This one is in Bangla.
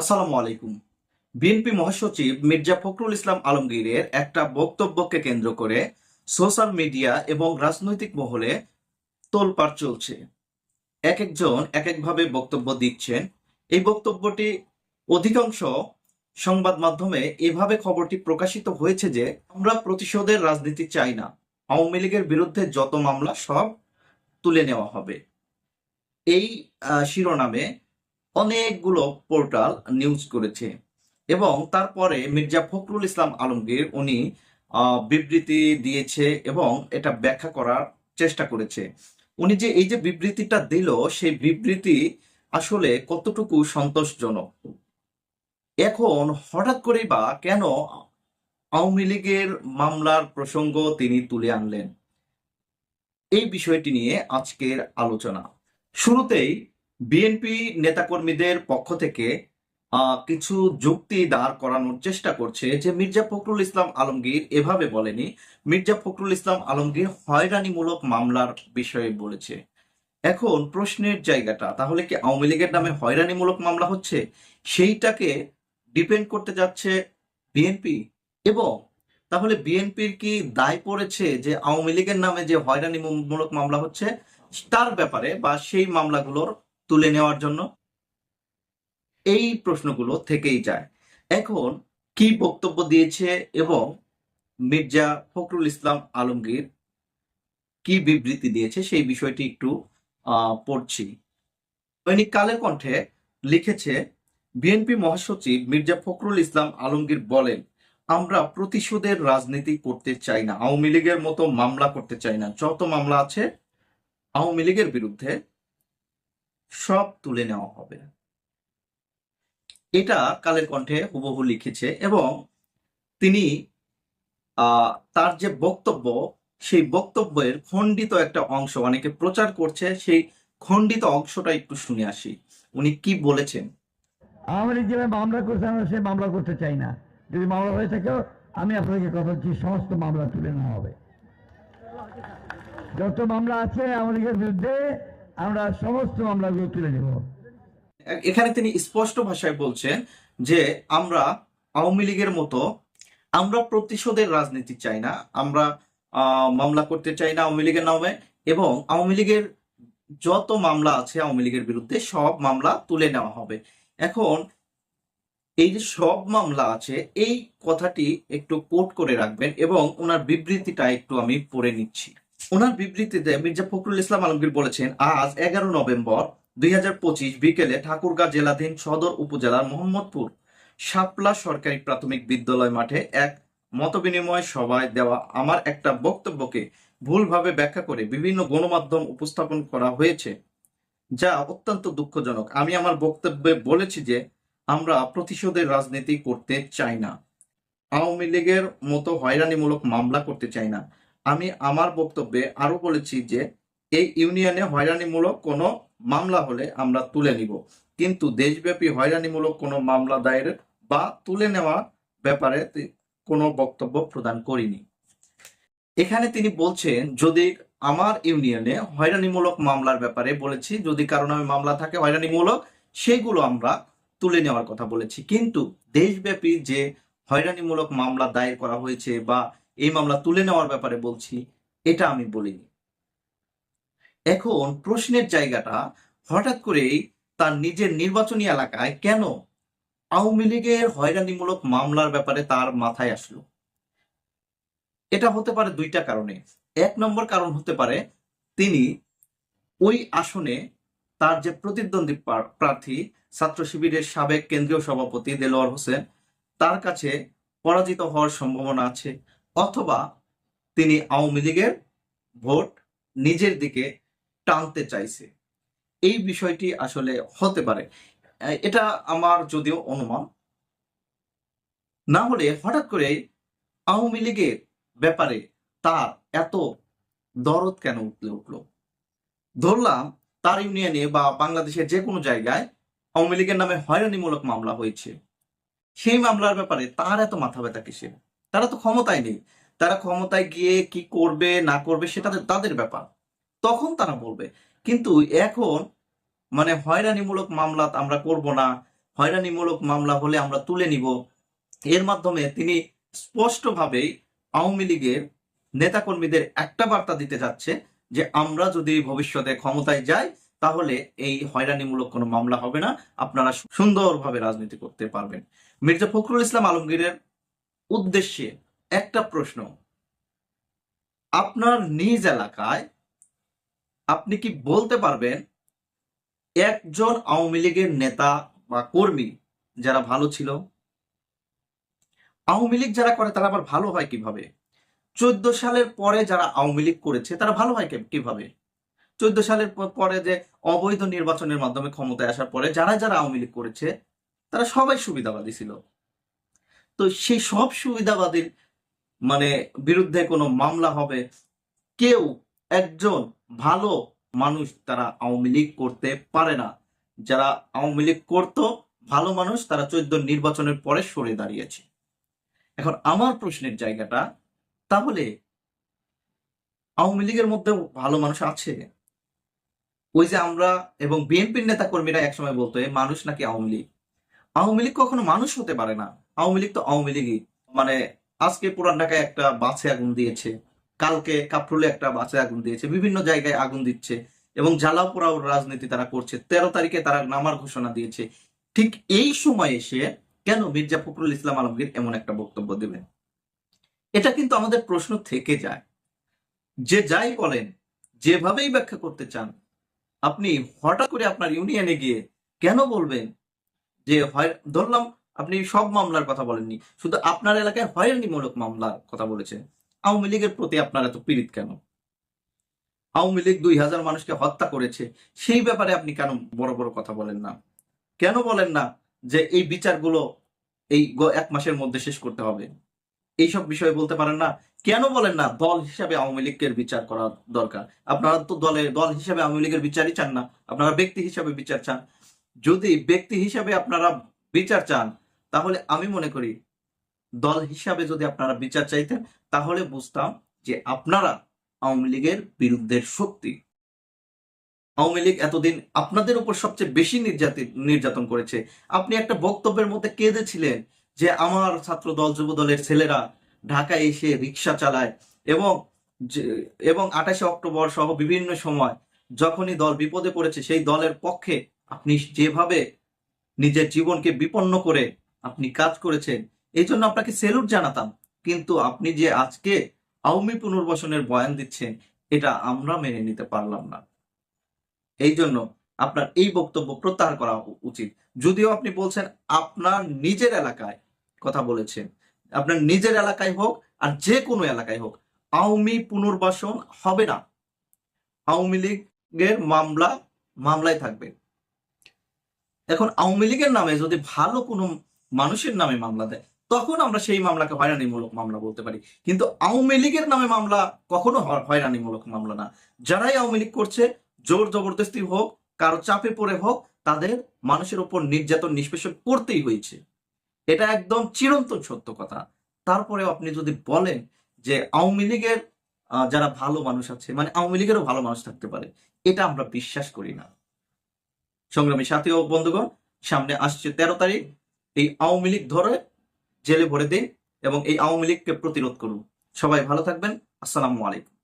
আসসালামু আলাইকুম। বিএনপি মহাসচিব মির্জা ফখরুল ইসলাম আলমগীরের একটা বক্তব্যকে কেন্দ্র করে সোশ্যাল মিডিয়া এবং রাজনৈতিক মহলে তোলপাড় চলছে। এক একজন এক একভাবে বক্তব্য দিচ্ছেন। এই বক্তব্যটি অধিকাংশ সংবাদ মাধ্যমে এভাবে খবরটি প্রকাশিত হয়েছে যে, আমরা প্রতিশোধের রাজনীতি চাই না। আওয়ামী লীগের বিরুদ্ধে যত মামলা সব তুলে নেওয়া হবে। এই শিরোনামে অনেকগুলো পোর্টাল নিউজ করেছে। এবং তারপরে মির্জা ফখরুল ইসলাম আলমগীর, উনি বিবৃতি দিয়েছে এবং এটা ব্যাখ্যা করার চেষ্টা করেছে। উনি যে এই যে বিবৃতিটা দিল, সেই বিবৃতি আসলে কতটুকু সন্তোষজনক? এখন হঠাৎ করে বা কেন আওয়ামী লীগের মামলার প্রসঙ্গ তিনি তুলে আনলেন? এই বিষয়টি নিয়ে আজকের আলোচনা। শুরুতেই বিএনপি নেতাকর্মীদের পক্ষ থেকে কিছু যুক্তি দাঁড় করানোর চেষ্টা করছে যে মির্জা ফখরুল ইসলাম আলমগীর এভাবে বলেনি। মির্জা ফখরুল ইসলাম আলমগীর হয়রানিমূলক মামলার বিষয়ে বলেছে। এখন প্রশ্নের জায়গাটা, তাহলে কি আওয়ামী লীগের নামে হয়রানিমূলক মামলা হচ্ছে? সেইটাকে ডিপেন্ড করতে যাচ্ছে বিএনপি। এবং তাহলে বিএনপির কি দায় পড়েছে যে আওয়ামী লীগের নামে যে হয়রানিমূলক মামলা হচ্ছে, তার ব্যাপারে বা সেই মামলাগুলোর তুলে নেওয়ার জন্য? এই প্রশ্নগুলো থেকেই যায়। এখন কি বক্তব্য দিয়েছে এবং মির্জা ফখরুল ইসলাম আলমগীর কি বিবৃতি দিয়েছে সেই বিষয়টি একটু পড়ছি। দৈনিক কালের কণ্ঠে লিখেছে, বিএনপি মহাসচিব মির্জা ফখরুল ইসলাম আলমগীর বলেন, আমরা প্রতিশোধের রাজনীতি করতে চাই না, আওয়ামী লীগের মতো মামলা করতে চাই না। যত মামলা আছে, আওয়ামী লীগের বিরুদ্ধে সব তুলে নেওয়া হবে। এটা কালের কণ্ঠে হুবহু লিখেছে এবং তিনি তার যে বক্তব্য, সেই বক্তব্যের খণ্ডিত একটা অংশ, অনেকে প্রচার করছে, সেই খণ্ডিত অংশটা একটু শুনে আসি। উনি কি বলেছেন? লীগ যেভাবে মামলা করছে, আমরা সে মামলা করতে চাই না। যদি মামলা হয়ে থাকেও আমি আপনাকে কথা বলছি সমস্ত মামলা তুলে নেওয়া হবে। যত মামলা আছে লীগের বিরুদ্ধে আমরা সমস্ত মামলাগুলো তুলে নেব। এখানে তিনি স্পষ্ট ভাষায় বলছেন যে আমরা আওয়ামী লীগের মতো, আমরা প্রতিশোধের রাজনীতি চাই না, আমরা মামলা করতে চাই না আওয়ামী লীগের নামে এবং আওয়ামী লীগের যত মামলা আছে আওয়ামী লীগের বিরুদ্ধে সব মামলা তুলে নেওয়া হবে। এখন এই যে সব মামলা আছে, এই কথাটি একটু কোট করে রাখবেন এবং ওনার বিবৃতিটা একটু আমি পড়ে নিচ্ছি। ওনার বিবৃতিতে মির্জা ফখরুল ইসলাম আলমগীর বলেছেন, আজ এগারো নভেম্বর দুই হাজার পঁচিশ বিকেলে ঠাকুরগাঁ জেলাধীন সদর উপজেলার মোহাম্মদপুর শাপলা সরকারি প্রাথমিক বিদ্যালয় মাঠে এক মতবিনিময় সভায় দেওয়া আমার একটা বক্তব্যকে ভুলভাবে ব্যাখ্যা করে বিভিন্ন গণমাধ্যম উপস্থাপন করা হয়েছে, যা অত্যন্ত দুঃখজনক। আমি আমার বক্তব্যে বলেছি যে, আমরা প্রতিশোধের রাজনীতি করতে চাই না। আওয়ামী লীগের মতো হয়রানিমূলক মামলা করতে চাই না। আমি আমার বক্তব্যে আরও বলেছি যে, এই ইউনিয়নে হয়রানিমূলক কোনো মামলা হলে আমরা তুলে নিব। কিন্তু দেশব্যাপী হয়রানিমূলক কোনো মামলা দায়ের বা তুলে নেওয়া ব্যাপারে কোনো বক্তব্য প্রদান করিনি। এখানে তিনি বলছেন, যদি আমার ইউনিয়নে হয়রানিমূলক মামলার ব্যাপারে বলেছি, যদি কারও নামে মামলা থাকে হয়রানিমূলক, সেগুলো আমরা তুলে নেওয়ার কথা বলেছি। কিন্তু দেশব্যাপী যে হয়রানিমূলক মামলা দায়ের করা হয়েছে বা এই মামলা তুলে নেওয়ার ব্যাপারে বলছি, এটা আমি বলিনি। এখন প্রশ্নের জায়গাটা হঠাৎ করেই তার নিজের নির্বাচনী এলাকায় কেন আওয়ামী লীগের হয়রানিমূলক মামলার ব্যাপারে তার মাথায় আসলো? এটা হতে পারে দুইটা কারণে। এক নম্বর কারণ হতে পারে তিনি ওই আসনে তার যে প্রতিদ্বন্দ্বী প্রার্থী, ছাত্র শিবিরের সাবেক কেন্দ্রীয় সভাপতি দেলোয়ার হোসেন, তার কাছে পরাজিত হওয়ার সম্ভাবনা আছে। অথবা তিনি আওয়ামী লীগের ভোট নিজের দিকে টানতে চাইছে। এই বিষয়টি আসলে হতে পারে। এটা আমার যদিও অনুমান। না হলে হঠাৎ করে আওয়ামী লীগের ব্যাপারে তার এত দরদ কেন উঠলে উঠল? ধরলাম তার ইউনিয়নে বা বাংলাদেশের যে কোনো জায়গায় আওয়ামী লীগের নামে হয়রানিমূলক মামলা হয়েছে। সেই মামলার ব্যাপারে তার এত মাথা ব্যথা কিসের? তারা তো ক্ষমতায় নেই। তারা ক্ষমতায় গিয়ে কি করবে, না করবে, সেটা তাদের ব্যাপার। তখন তারা বলবে। কিন্তু এখন মানে হয়রানিমূলক মামলা আমরা করব না। হয়রানিমূলক মামলা হলে আমরা তুলে নিব। এর মাধ্যমে তিনি স্পষ্টভাবেই আওয়ামী লীগের নেতাকর্মীদের একটা বার্তা দিতে যাচ্ছে যে, আমরা যদি ভবিষ্যতে ক্ষমতায় যাই, তাহলে এই হয়রানিমূলক কোনো মামলা হবে না। আপনারা সুন্দরভাবে রাজনীতি করতে পারবেন। মির্জা ফখরুল ইসলাম আলমগীরের উদ্দেশ্যে একটা প্রশ্ন। আপনার নিজ এলাকায় আপনি কি বলতে পারবেন একজন আওয়ামী লীগের নেতা বা কর্মী যারা ভালো ছিল? আওয়ামী লীগ যারা করে তারা আবার ভালো হয় কীভাবে? চোদ্দ সালের পরে যারা আওয়ামী লীগ করেছে তারা ভালো হয় কীভাবে? চোদ্দ সালের পরে যে অবৈধ নির্বাচনের মাধ্যমে ক্ষমতায় আসার পরে যারা যারা আওয়ামী লীগ করেছে, তারা সবাই সুবিধাবাদী ছিল। তো সেই সব সুবিধাবাদীর মানে বিরুদ্ধে কোনো মামলা হবে। কেউ একজন ভালো মানুষ তারা আওয়ামী লীগ করতে পারে না। যারা আওয়ামী লীগ করতো, ভালো মানুষ তারা চোদ্দ নির্বাচনের পরে সরে দাঁড়িয়েছে। এখন আমার প্রশ্নের জায়গাটা, তাহলে আওয়ামী লীগের মধ্যে ভালো মানুষ আছে? ওই যে আমরা এবং বিএনপির নেতা কর্মীরা একসময় বলতো মানুষ নাকি আওয়ামী লীগ? আওয়ামী লীগ কখনো মানুষ হতে পারে না। আওয়ামী লীগ তো আওয়ামী লীগই। মানে আজকে পুরান ঢাকায় একটা বাসে আগুন দিয়েছে, কালকে কাপরুলে একটা বাসে আগুন দিয়েছে, বিভিন্ন জায়গায় আগুন দিচ্ছে এবং জ্বালাও পোড়াও রাজনীতি তারা করছে। তেরো তারিখে তারা নামার ঘোষণা দিয়েছে। ঠিক এই সময় এসে কেন মির্জা ফখরুল ইসলাম আলমগীর এমন একটা বক্তব্য দেবেন এটা কিন্তু আমাদের প্রশ্ন থেকে যায়। যে যাই বলেন, যেভাবেই ব্যাখ্যা করতে চান, আপনি হঠাৎ করে আপনার ইউনিয়নে গিয়ে কেন বলবেন যে হয়, ধরলাম আপনি সব মামলার কথা বলেননি। শুধু আপনার এলাকায় হয়রানিমূলক মামলার কথা বলেছেন আওয়ামী লীগের প্রতি আপনার এত পীড়িত কেন? আওয়ামী লীগ দুই হাজার মানুষকে হত্যা করেছে, সেই ব্যাপারে আপনি কেন বড় বড় কথা বলেন না? কেন বলেন না যে এই বিচারগুলো এই এক মাসের মধ্যে শেষ করতে হবে? এইসব বিষয়ে বলতে পারেন না। কেন বলেন না দল হিসাবে আওয়ামী লীগের বিচার করা দরকার? আপনারা তো দলে, দল হিসাবে আওয়ামী লীগের বিচারই চান না। আপনারা ব্যক্তি হিসাবে বিচার চান। যদি ব্যক্তি হিসাবে আপনারা বিচার চান তাহলে আমি মনে করি দল হিসাবে যদি আপনারা বিচার চাইতেন, তাহলে বুঝতাম যে আপনারা আওয়ামী লীগের বিরুদ্ধের শক্তি। আওয়ামী লীগ এতদিন আপনাদের উপর সবচেয়ে বেশি নির্যাতিত নির্যাতন করেছে। আপনি একটা বক্তব্যের মধ্যে কেঁদেছিলেন যে আমার ছাত্র দল, যুব দলের ছেলেরা ঢাকায় এসে রিক্সা চালায় এবং এবং আঠাশে অক্টোবর সহ বিভিন্ন সময় যখনই দল বিপদে পড়েছে, সেই দলের পক্ষে আপনি যেভাবে নিজের জীবনকে বিপন্ন করে আপনি কাজ করেছেন, এই জন্য আপনাকে সেলুট জানাতাম। কিন্তু আপনি যে আজকে আওয়ামী পুনর্বাসনের বয়ান দিচ্ছেন, এটা আমরা মেনে নিতে পারলাম না। এই জন্য আপনার এই বক্তব্য প্রত্যাহার করা উচিত। যদিও আপনি বলছেন, আপনার নিজের এলাকায় কথা বলেছেন। আপনার নিজের এলাকায় হোক আর যে কোনো এলাকায় হোক, আওয়ামী পুনর্বাসন হবে না। আওয়ামী লীগের মামলা, মামলায় থাকবে। এখন আওয়ামী লীগের নামে যদি ভালো কোনো মানুষের নামে মামলা দেয়। তখন আমরা সেই মামলাকে হয়রানিমূলক মামলা বলতে পারি। কিন্তু আওয়ামী লীগের নামে মামলা কখনো হয়রানিমূলক মামলা না। যারাই আওয়ামী লীগ করছে, জোর জবরদস্তি হোক, কারও চাপে পড়ে হোক, তাদের মানুষের উপর নির্যাতন, নিষ্পেষণ করতেই হয়েছে। এটা একদম চিরন্তন সত্য কথা। তারপরে আপনি যদি বলেন যে আওয়ামী লীগের যারা ভালো মানুষ আছে মানে আওয়ামী লীগেরও ভালো মানুষ থাকতে পারে, এটা আমরা বিশ্বাস করি না। সংগ্রামী সাথী ও বন্ধুগণ, সামনে আসছে তেরো তারিখ। এই আওয়ামী লীগ ধরে জেলে ভরে দিন এবং এই আওয়ামী লীগকে প্রতিরোধ করুন। সবাই ভালো থাকবেন। আসসালামু আলাইকুম।